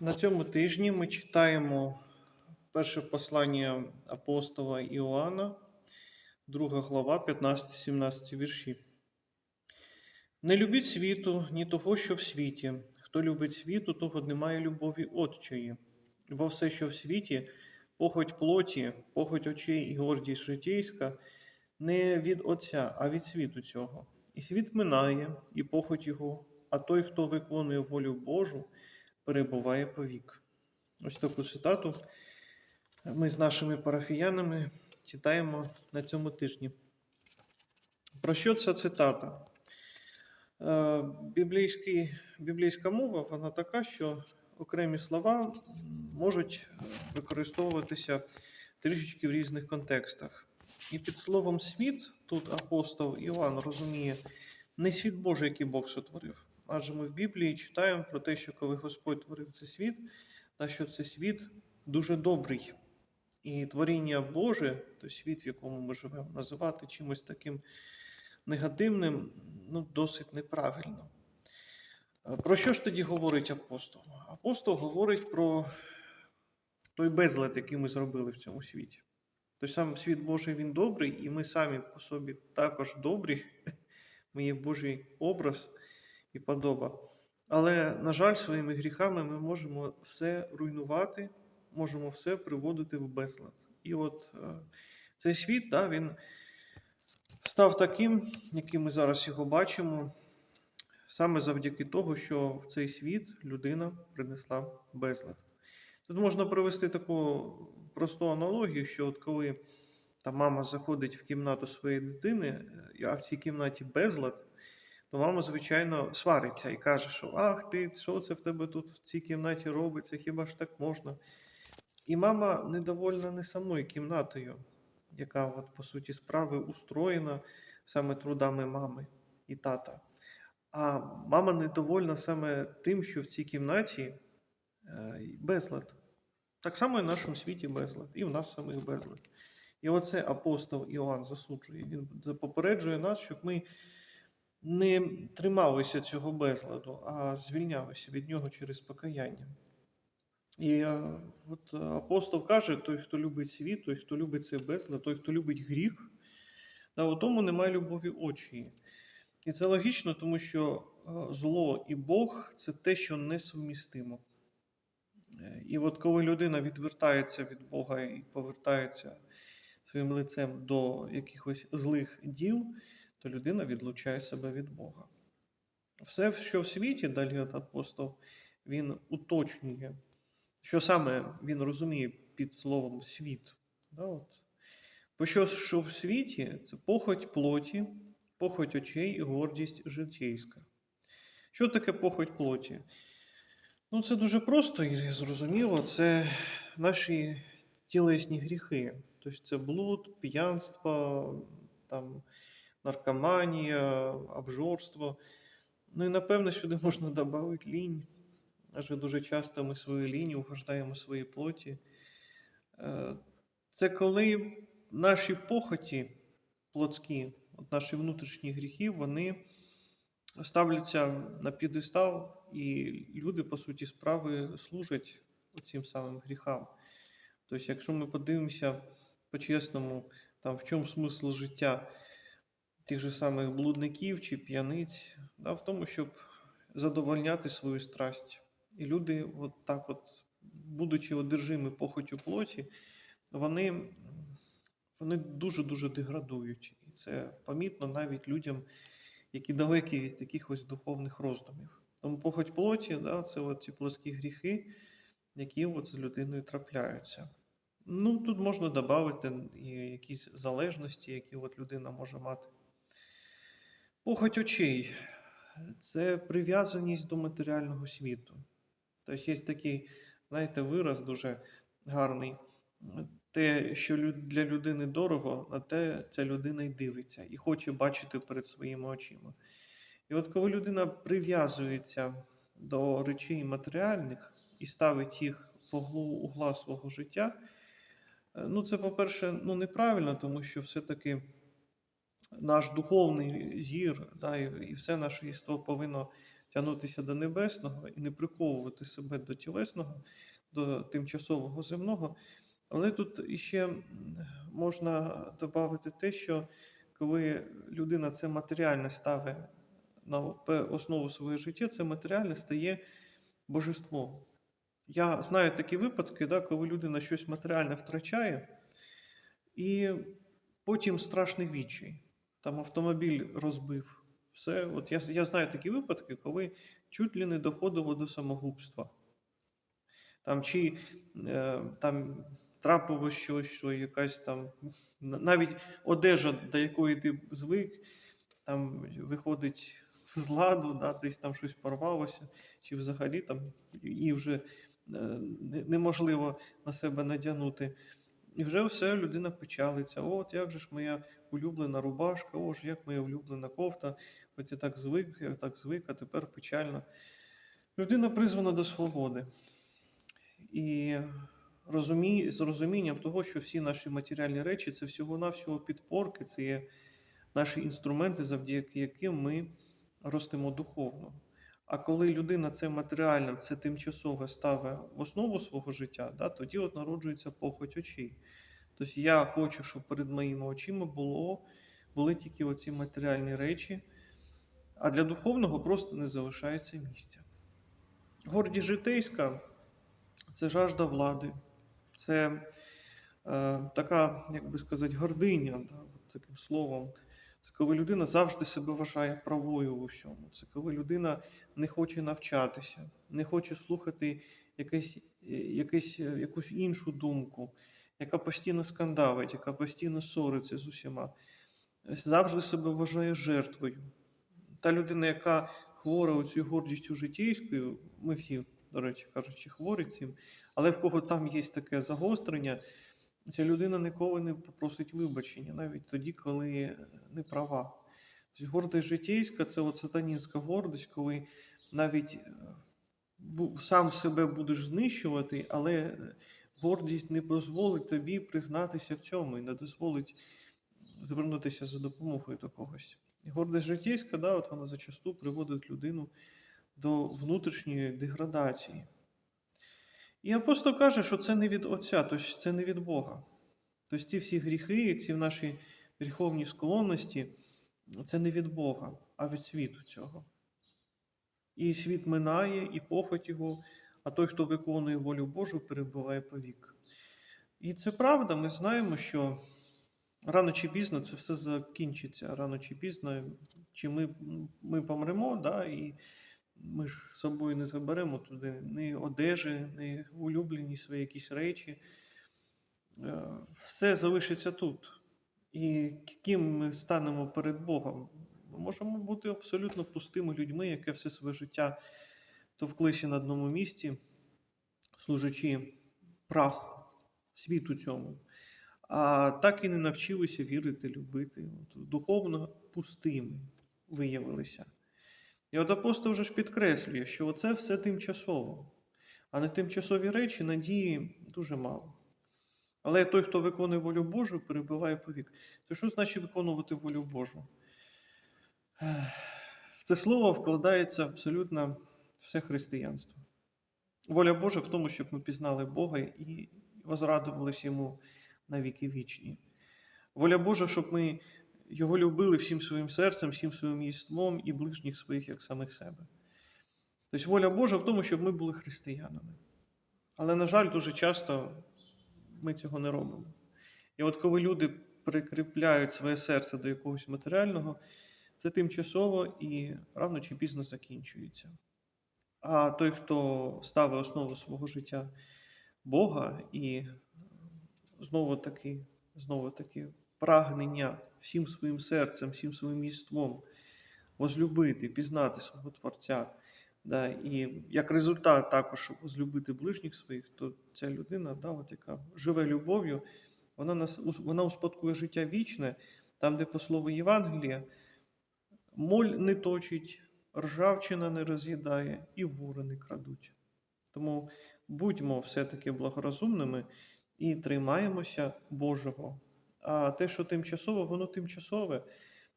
На цьому тижні ми читаємо перше послання апостола Іоанна, 2 глава, 15-17 вірші. Не любіть світу, ні того, що в світі. Хто любить світу, того немає любові Отчої. Бо все, що в світі, похоть плоті, похоть очей і гордість житейська, не від Отця, а від світу цього. І світ минає, і похоть його, а той, хто виконує волю Божу, перебуває повік. Ось таку цитату ми з нашими парафіянами читаємо на цьому тижні. Про що ця цитата? Е, Біблійський, біблійська мова вона така, що окремі слова можуть використовуватися трішечки в різних контекстах. І під словом світ тут апостол Іван розуміє не світ Божий, який Бог сотворив. Адже ми в Біблії читаємо про те, що коли Господь творив цей світ, та що цей світ дуже добрий. І творіння Боже, той світ, в якому ми живемо, називати чимось таким негативним, ну, досить неправильно. Про що ж тоді говорить апостол? Апостол говорить про той безлад, який ми зробили в цьому світі. Той сам світ Божий він добрий, і ми самі по собі також добрі. Ми є Божий образ і подоба. Але, на жаль, своїми гріхами ми можемо все руйнувати, можемо все приводити в безлад. І от е, цей світ, да, він став таким, яким ми зараз його бачимо, саме завдяки того, що в цей світ людина принесла безлад. Тут можна провести таку просту аналогію, що от коли та мама заходить в кімнату своєї дитини, е, а в цій кімнаті безлад, то мама, звичайно, свариться і каже, що ах ти, що це в тебе тут в цій кімнаті робиться, хіба ж так можна? І мама недовольна не самою кімнатою, яка, от, по суті, справи устроєна саме трудами мами і тата. А мама недовольна саме тим, що в цій кімнаті е, безлад. Так само і в нашому світі безлад, і в нас самих безлад. І оце апостол Іоанн засуджує. Він попереджує нас, щоб ми не трималися цього безладу, а звільнялися від нього через покаяння. І е, от апостол каже: той, хто любить світ, той, хто любить цей безлад, той, хто любить гріх, та у тому немає любові очі. І це логічно, тому що е, зло і Бог це те, що несумістимо. І от коли людина відвертається від Бога і повертається своїм лицем до якихось злих діл, то людина відлучає себе від Бога. Все, що в світі, далі апостол, він уточнює, що саме він розуміє під словом світ. Да, от. Бо що, що в світі це похоть плоті, похоть очей і гордість житейська. Що таке похоть плоті? Ну, це дуже просто і зрозуміло. Це наші тілесні гріхи. Тобто це блуд, п'янство, там, наркоманія, обжорство. Ну і напевно сюди можна додати лінь. Адже дуже часто ми свою лінь угождаємо своїй плоті. Е, Це коли наші похоті плотські, от наші внутрішні гріхи, вони ставляться на підестал, і люди, по суті, справи служать цим самим гріхам. Тобто, якщо ми подивимося по-чесному, там в чому смисл життя тих же самих блудників чи п'яниць, да, в тому, щоб задовольняти свою страсть. І люди, от так, от, будучи одержими похотю плоті, вони, вони дуже-дуже деградують. І це помітно навіть людям, які далекі від якихось духовних роздумів. Тому похоть плоті, да, це от ці плоскі гріхи, які от з людиною трапляються. Ну, тут можна додати і якісь залежності, які от людина може мати. Похоть очей це прив'язаність до матеріального світу. Тобто є такий, знаєте, вираз дуже гарний. Те, що для людини дорого, на те ця людина й дивиться і хоче бачити перед своїми очима. І от коли людина прив'язується до речей матеріальних і ставить їх в угла свого життя, е, ну це, по-перше, ну, неправильно, тому що все-таки наш духовний зір, да, і, все наше єство повинно тягнутися до небесного і не приковувати себе до тілесного, до тимчасового земного. Але тут іще можна додати те, що коли людина це матеріальне ставить на основу своє життя, це матеріальне стає божеством. Я знаю такі випадки, да, коли людина щось матеріальне втрачає, і потім страшний відчай. Там автомобіль розбив. Все. От я, я знаю такі випадки, коли чуть ли не доходило до самогубства. Там, чи е, там трапилось щось, що якась там, навіть одежа, до якої ти звик, там виходить з ладу, да, десь там щось порвалося, чи взагалі там і вже е, неможливо на себе надягнути. І вже все, людина печалиться. От як же ж моя улюблена рубашка, о ж як моя улюблена кофта. От я так звик, я так звик, а тепер печально. Людина призвана до свободи. І розумі... з розумінням того, що всі наші матеріальні речі це всього-навсього підпорки, це є наші інструменти, завдяки яким ми ростемо духовно. А коли людина це матеріальне, це тимчасове ставить в основу свого життя, да, тоді от народжується похоть очей. Тобто я хочу, щоб перед моїми очима було, були тільки оці матеріальні речі, а для духовного просто не залишається місця. Гордість житейська це жажда влади, це е, така, як би сказати, гординя, да, таким словом. Це коли людина завжди себе вважає правою в усьому. Це коли людина не хоче навчатися, не хоче слухати якесь, е, якесь, е, якусь іншу думку, яка постійно скандалить, яка постійно ссориться з усіма, завжди себе вважає жертвою. Та людина, яка хвора оцю гордістю житейською, ми всі, до речі, кажучи, хворі цим, але в кого там є таке загострення, ця людина ніколи не попросить вибачення, навіть тоді, коли не права. Тобто гордість житейська це от сатанінська гордість, коли навіть е, сам себе будеш знищувати, але е, гордість не дозволить тобі признатися в цьому і не дозволить звернутися за допомогою до когось. І гордість житейська, да, от вона зачасту приводить людину до внутрішньої деградації. І апостол каже, що це не від Отця, тобто це не від Бога. Тобто ці всі гріхи, ці наші гріховні склонності, це не від Бога, а від світу цього. І світ минає, і похоть його, а той, хто виконує волю Божу, перебуває повік. І це правда, ми знаємо, що рано чи пізно це все закінчиться. Рано чи пізно, чи ми, ми помремо, да, і ми ж з собою не заберемо туди ні одежі, ні улюблені свої якісь речі. Е, Все залишиться тут. І ким ми станемо перед Богом? Ми можемо бути абсолютно пустими людьми, яке все своє життя товклися на одному місці, служачи праху, світу цьому. А так і не навчилися вірити, любити. Духовно пустими виявилися. І от апостол вже ж підкреслює, що оце все тимчасово, а на тимчасові речі надії дуже мало. Але той, хто виконує волю Божу, перебуває повік. То що значить виконувати волю Божу? В це слово вкладається абсолютно все християнство. Воля Божа в тому, щоб ми пізнали Бога і возрадувалися йому на віки вічні. Воля Божа, щоб ми його любили всім своїм серцем, всім своїм єством і ближніх своїх, як самих себе. Тобто воля Божа в тому, щоб ми були християнами. Але, на жаль, дуже часто ми цього не робимо. І от коли люди прикріпляють своє серце до якогось матеріального, це тимчасово і рано чи пізно закінчується. А той, хто ставить основу свого життя Бога і знову таки, знову таки прагнення всім своїм серцем, всім своїм єством возлюбити, пізнати свого Творця, да, і як результат також возлюбити ближніх своїх, то ця людина, да, от яка живе любов'ю, вона, нас, вона успадкує життя вічне, там, де по слову Євангелія, моль не точить, ржавчина не роз'їдає і вури не крадуть. Тому будьмо все-таки благорозумними і тримаємося Божого. А те, що тимчасово, воно тимчасове.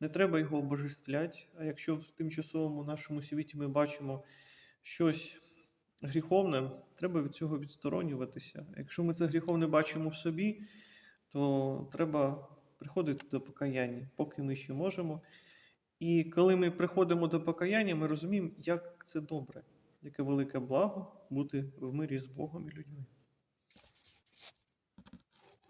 Не треба його обожествлять. А якщо в тимчасовому нашому світі ми бачимо щось гріховне, треба від цього відсторонюватися. Якщо ми це гріховне бачимо в собі, то треба приходити до покаяння, поки ми ще можемо. І коли ми приходимо до покаяння, ми розуміємо, як це добре, яке велике благо бути в мирі з Богом і людьми.